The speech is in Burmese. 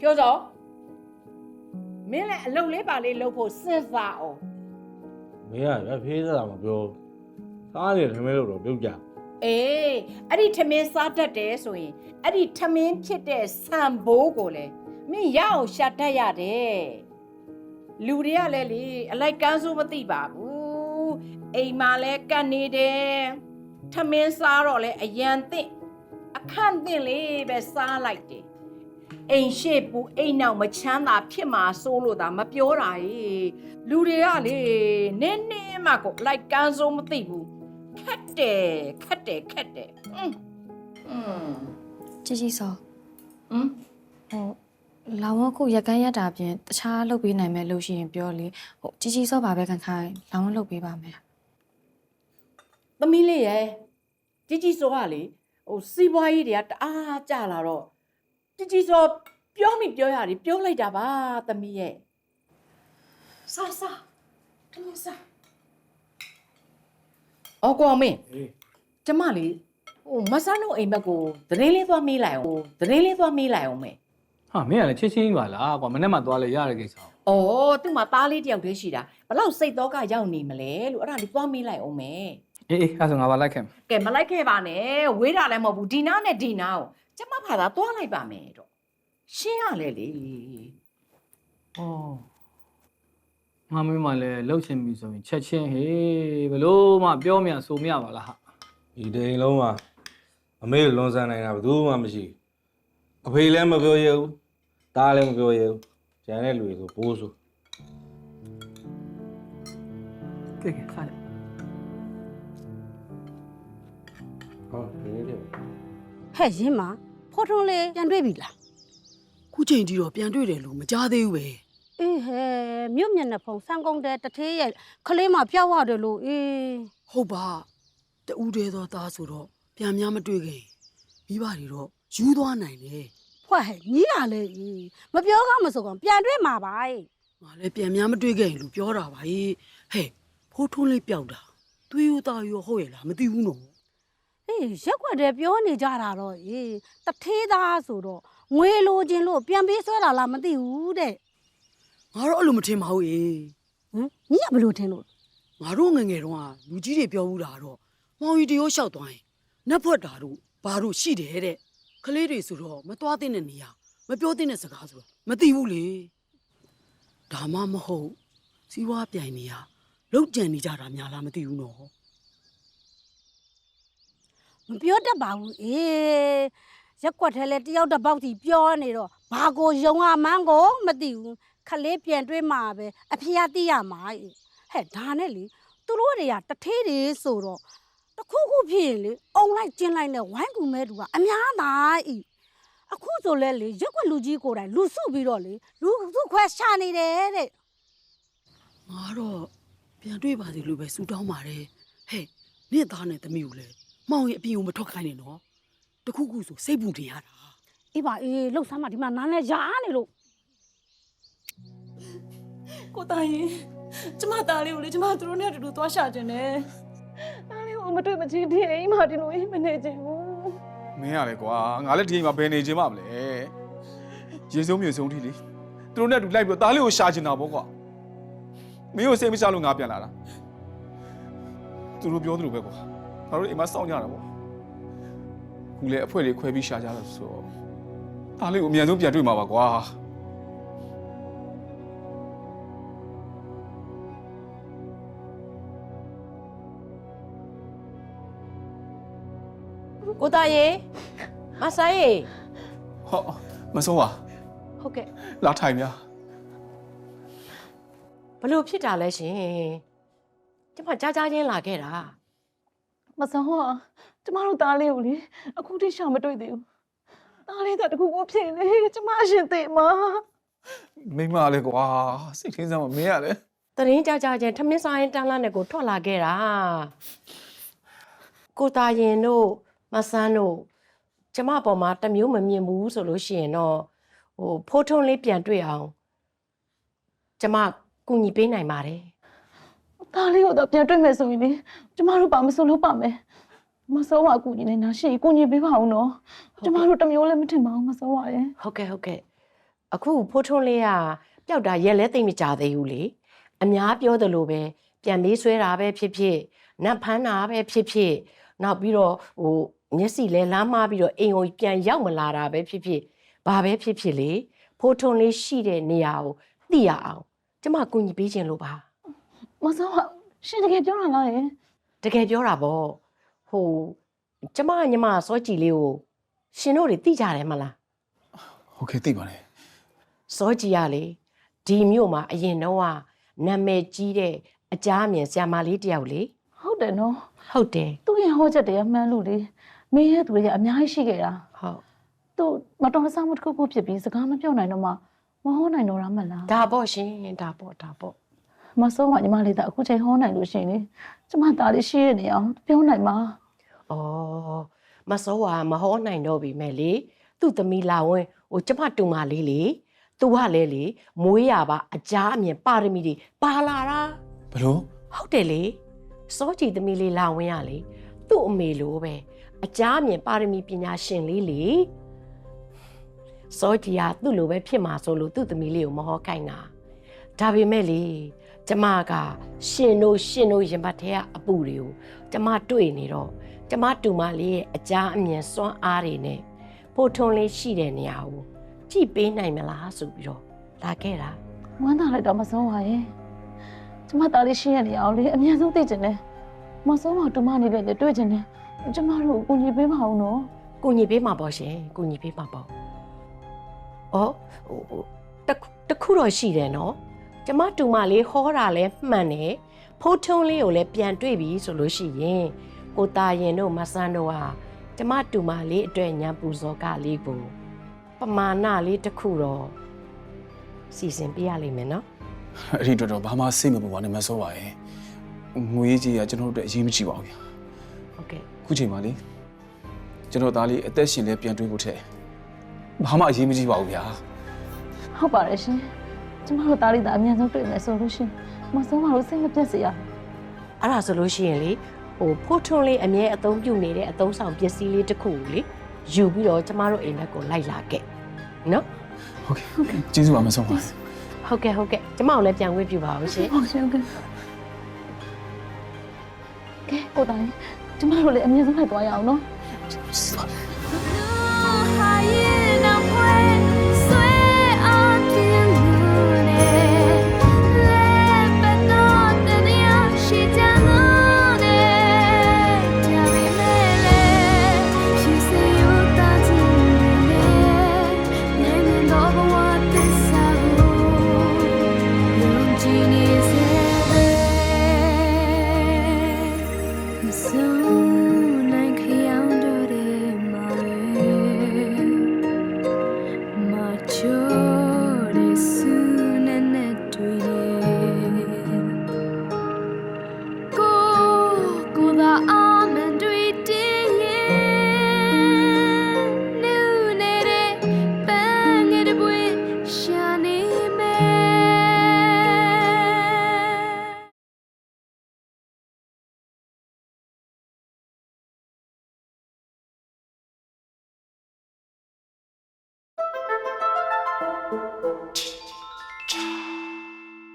ပြောစောမင်းလည်းအလုပ်လေးပါလေးလုပ်ဖို့စဉ်းစားအောင်မင်းကရဖေးစားမပြောစားတယ်ထမင်းလို့တော့ပြုတ်ကြအေးအဲ့ဒီထမင်းစားတတ်တယ်ဆိုရင်အဲ့ဒီထမင်းဖြစ်တဲ့ဆံဘိုးကိုလည်းမင်းရအောင်ရှာတတ်ရတယ်လူတွေကလည်းလေအလိုက်ကန်းစိုးမသိပါဘူးအိမ်မှာလည်းကတ်နေတယ်ထမင်းစားတော့လေအရန်သင့်အခန့်သင့်လေးပဲစားလိုက်တယ် အိမ်ရှိပူအိမ်နောက်မချမ်းသာဖြစ်မှာစိုးလို့သာမပြောတာ ਈ လူတွေကလေနင်းနေမှကိုအလိုက်ကန်းစိုးမသိဘူး ခက်တယ်ခက်တယ်ခက်တယ်อืมอืม ជីជីစော อืม ဟိုလောင်ဝခုရက်ကန်းရက်တာပြင်တခြားလုပ်ပေးနိုင်မယ်လို့ရှိရင်ပြောလေဟိုជីជីစောပါပဲခံခိုင်းလောင်ဝလုပ်ပေးပါမယ် သမီးလေးရဲ့ជីជីစောကလေဟိုစီးပွားရေးတွေကတအားကြလာတော့ ជីជីစောပြောမိပြောရတယ်ပြောလိုက်တာပါသမီးရဲ့စားစားတမန်စားအော်ကောင်မင်းအေးကျမလေးဟိုမဆန်းတို့အိမ်ဘက်ကိုသတင်းလေးသွားမေးလိုက်အောင်ဟိုသတင်းလေးသွားမေးလိုက်အောင်မေဟာမင်းကလည်းချစ်ချင်းပါလားကွာမနေ့မှသွားလဲရတဲ့ကိစ္စကို။အော်သူ့မှာသားလေးတစ်ယောက်တည်းရှိတာဘလောက်စိတ်တော့ကရောက်နေမလဲလို့အဲ့ဒါလေးသွားမေးလိုက်အောင်မယ်အေးအေးအဲ့ဒါဆိုငါပါလိုက်ခဲ့မယ်။ကဲမလိုက်ခဲ့ပါနဲ့ဝေးတာလည်းမဟုတ်ဘူးဒီနာနဲ့ဒီနာကို ကျမဖာသာသွားလိုက်ပါမယ်တော့။ရှင်းရလေလေဩငါမင်းမလည်းလှုပ်ချင်ပြီဆိုရင်ချက်ချင်းဟေးဘလို့မှပြောမြဆိုမြပါလားဟာဒီတိန်လုံးမှာအမေလွန်ဆန်းနိုင်တာဘယ်သူမှမရှိဘူးအဖေလည်းမပြောရဘူးသားလည်းမပြောရဘူးကျန်တဲ့လူတွေဆိုဘိုးဆိုကဲကဲစားလိုက်ဟောဒီနေ့တည်းဟဲ့ရင်းမ ဖော်ထုံးလေးပြန်တွေ့ပြီလားခုချိန်ကြီးတော့ပြန်တွေ့တယ်လို့မကြားသေးဘူးပဲအေးဟဲ့မြို့မျက်နှာဖုံစံကုန်တဲ့တထေးရဲ့ခလေးမပြောက်ရတယ်လို့အေးဟုတ်ပါတူးတဲသောသားဆိုတော့ပြန်များမတွေ့ခင်မိဘတွေတော့ယူသွားနိုင်တယ်ဖွဲ့ဟဲ့ညီးရလေအေးမပြောကမဆိုကောင်ပြန်တွေ့မှာပါအေးငါလည်းပြန်များမတွေ့ခင်လို့ပြောတာပါဟေးဟဲ့ဖိုးထွန်းလေးပျောက်တာသွေးဦးသားရောဟုတ်ရဲ့လားမသိဘူးနော် အေးရက်ွက်တယ်ပြောနေကြတာတော့အေးတထေးသားဆိုတော့ငွေလိုချင်လို့ပြန်ပေးဆွဲလာလားမသိဘူးတဲ့ငါတော့အဲ့လိုမထင်ပါဘူးအေးဟမ်ညီးကဘယ်လိုထင်လို့ငါတို့ငယ်ငယ်တုန်းကလူကြီးတွေပြောဘူးတာတော့မောင်ရီတရောလျှောက်သွားရင်နတ်ဖွက်တာတို့ဘာတို့ရှိတယ်တဲ့ကလေးတွေဆိုတော့မသွားသင့်တဲ့နေရာမပြောသင့်တဲ့စကားဆိုတော့မသိဘူးလေဒါမှမဟုတ်စီးပွားပြိုင်နေရလောက်ကြံနေကြတာများလားမသိဘူးနော် မပြောတတ်ပါဘူးအေးရက်ွက်ထဲလဲတယောက်တစ်ပေါက်စီပြောနေတော့ဘာကိုယုံရမှန်းကိုမသိဘူးခလေးပြန်တွေ့မှာပဲအဖေကသိရမှာအေးဟဲ့ဒါနဲ့လေသူတို့တွေကတထေးတွေဆိုတော့တစ်ခုခုဖြစ်ရင်လေအုံလိုက်ကျင်းလိုက်နဲ့ဝိုင်းကူမဲတူကအများသားအေးအခုဆိုလဲလေရက်ွက်လူကြီးကိုယ်တိုင်လူစုပြီးတော့လေလူစုခွဲရှာနေတယ်တဲ့ငါတော့ပြန်တွေ့ပါစေလို့ပဲဆူတောင်းပါတယ်ဟဲ့နေ့သားနဲ့သမီးကိုလည်း မောင်ရဲ့အပြင်ကိုမထွက်ခိုင်းနဲ့နော်တခုခုဆိုစိတ်ပူတင်ရတာအေးပါအေးလှုပ်ဆမ်းမဒီမှာနားနဲ့ရာနေလို့ကိုသားရင်ကျမသားလေးကိုလေကျမသူတို့နဲ့အတူတူသွားရှာခြင်းနဲ့သားလေးကိုမတွေ့မချင်းဒီအိမ်မှာဒီလိုအိမ်မနေချင်ဘူးမင်းရလေကွာငါလည်းဒီအိမ်မှာဘယ်နေခြင်းမမလဲရေစုံမြေစုံထိလေသူတို့နဲ့အတူလိုက်ပြီးတော့သားလေးကိုရှာချင်တာပေါ့ကွာမင်းကိုစိတ်မချလို့ငါပြန်လာတာသူတို့ပြောသလိုပဲကွာ ငါတို့အိမ်မှာစောင့်ကြတာပေါ့ခုလေအဖွဲလေးခွဲပြီးရှာကြလို့ဆိုတော့သားလေးကိုအမြန်ဆုံးပြန်တွေ့မှာပါကွာကိုသားရေမဆိုင်ရေဟောမဆုံးပါဟုတ်ကဲ့လာထိုင်များဘလို့ဖြစ်တာလဲရှင်ကျမကြားကြားချင်းလာခဲ့တာ မဆောင်ဟာကျမတို့သားလေးကိုလေအခုထိရှာမတွေ့သေးဘူးသားလေးကတခုခုဖြစ်နေကျမအရှင်သိမှာမိမလေကွာစိတ်ထင်းစမ်းမမင်းရလေတရင်ကြားကြားချင်းထမင်းစားရင်တန်းလာနဲ့ကိုထွက်လာခဲ့တာကိုသားရင်တို့မဆန်းတို့ကျမအပေါ်မှာတစ်မျိုးမမြင်ဘူးဆိုလို့ရှိရင်တော့ဟိုဖိုးထုံးလေးပြန်တွေ့အောင်ကျမကူညီပေးနိုင်ပါတယ် သားလေးကိုတော့ပြန်တွေ့မယ်ဆိုရင်လေကျမတို့ပါမစိုးလို့ပါမယ်မဆုံးပါကူညီနေတာရှိကူညီပေးပါဦးနော်ကျမတို့တစ်မျိုးလည်းမထင်ပါဘူးမဆုံးပါရဲ့ဟုတ်ကဲ့ဟုတ်ကဲ့အခုဖိုးထွန်းလေးကပျောက်တာရက်လဲသိမ့်မကြသေးဘူးလေအများပြောသလိုပဲပြန်မေးဆွဲတာပဲဖြစ်ဖြစ်နတ်ဖမ်းတာပဲဖြစ်ဖြစ်နောက်ပြီးတော့ဟိုမျက်စိလဲလမ်းမပြီးတော့အိမ်ကိုပြန်ရောက်မလာတာပဲဖြစ်ဖြစ်ဘာပဲဖြစ်ဖြစ်လေဖိုးထွန်းလေးရှိတဲ့နေရာကိုသိရအောင်ကျမကူညီပေးခြင်းလို့ပါ မဆောကရှင်တကယ်ပြောတာလားယင်တကယ်ပြောတာဗောဟိုကျမညီမစောကြည်လေးကိုရှင်တို့တွေသိကြတယ်မလားဟုတ်ကဲ့သိပါတယ်စောကြည်ရလေဒီမြို့မှာအရင်တော့ကနာမည်ကြီးတဲ့အကြအမြင်ဆရာမလေးတယောက်လေဟုတ်တယ်နော်ဟုတ်တယ်သူ့ရဲ့ဟောချက်တွေကမှန်းလို့လေမင်းရဲ့သူတွေကအများကြီးရှိခဲ့တာဟုတ်သူမတော်တဆမှုတစ်ခုခုဖြစ်ပြီးစကားမပြောနိုင်တော့မှမဟောနိုင်တော့တာမလားဒါပေါ့ရှင်ဒါပေါ့ဒါပေါ့ မဆုံးကညီမလေးကအခုချိန်ဟောနိုင်လို့ရှိရင်လေကျမသားလေးရှိရနေအောင်ပြောနိုင်မှာဩမစောကမဟောနိုင်တော့ပြီမဲ့လေသူ့သမီးလာဝင်ဟိုကျမတူမလေးလေသူကလည်းလေမွေးရပါအကြအမြင်ပါရမီတွေပါလာတာဘယ်လိုဟုတ်တယ်လေစောကြည်သမီးလေးလာဝင်ရလေသူ့အမေလိုပဲအကြအမြင်ပါရမီပညာရှင်လေးလေစောကြည်ကသူ့လိုပဲဖြစ်မှာဆိုလို့သူ့သမီးလေးကိုမဟောခိုင်းတာဒါပေမဲ့လေ ကျမကရှင်တို့ရှင်တို့ရင်ပတ်ထဲကအပူတွေကိုကျမတွေ့နေတော့ကျမတူမလေးရဲ့အကြအမြင်စွမ်းအားတွေနဲ့ပို့ထွန်းလေးရှိတဲ့နေရာကိုကြည့်ပေးနိုင်မလားဆိုပြီးတော့လာခဲ့တာဝမ်းသာလိုက်တော့မဆုံးပါရဲ့ကျမသားလေးရှိရနေအောင်လေအများဆုံးသိကျင်တယ်မဆုံးအောင်တူမနေလေတွေ့ကျင်တယ်ကျမတို့ကိုညီပေးပါအောင်နော်ကူညီပေးမှာပေါ့ရှင်ကူညီပေးမှာပေါ့။အော်ဟိုဟိုတစ်ခုတစ်ခုတော့ရှိတယ်နော်။ ကျမတူမလေးဟောတာလဲမှန်တယ်။ဖိုးထုံးလေးကိုလည်းပြန်တွေ့ပြီဆိုလို့ရှိရင်ကိုตาရင်တို့မဆန်းတို့ဟာကျမတူမလေးအတွက်ညံပူဇော်ကလေးကိုပမာဏလေးတစ်ခုတော့စီစဉ်ပေးရလိမ့်မယ်နော်အဲ့ဒီအတွက်တော့ဘာမှစိတ်မပူပါနဲ့မဆောပါရဲ့ငွေကြီးကကျွန်တော်တို့အတွက်အရေးမကြီးပါဘူးဗျာ။ဟုတ်ကဲ့ခုချိန်မှာလေကျွန်တော်သားလေးအသက်ရှင်လဲပြန်တွေးဖို့ထက်ဘာမှအရေးမကြီးပါဘူးဗျာဟုတ်ပါတယ်ရှင် ကျမတို့သားလေးသားအများဆုံးတွေ့မယ်ဆိုလို့ရှင်မဆုံးပါလို့စိတ်မပြတ်စေရဘူး။အဲ့ဒါဆိုလို့ရှိရင်လေဟိုဖိုးထုံးလေးအမြဲအသုံးပြုနေတဲ့အသုံးဆောင်ပစ္စည်းလေးတစ်ခုကိုလေယူပြီးတော့ကျမတို့အိမ်ဘက်ကိုလိုက်လာခဲ့။နော်ဟုတ်ကဲ့ကျေးဇူးပါမဆုံးပါဟုတ်ကဲ့ဟုတ်ကဲ့ကျမကိုလည်းပြန်ဝေးပြပါဦးရှင်ဟုတ်ရှင်ဟုတ်ကဲ့ကဲကိုသားလေးကျမတို့လည်းအများဆုံးလိုက်သွားရအောင်နော်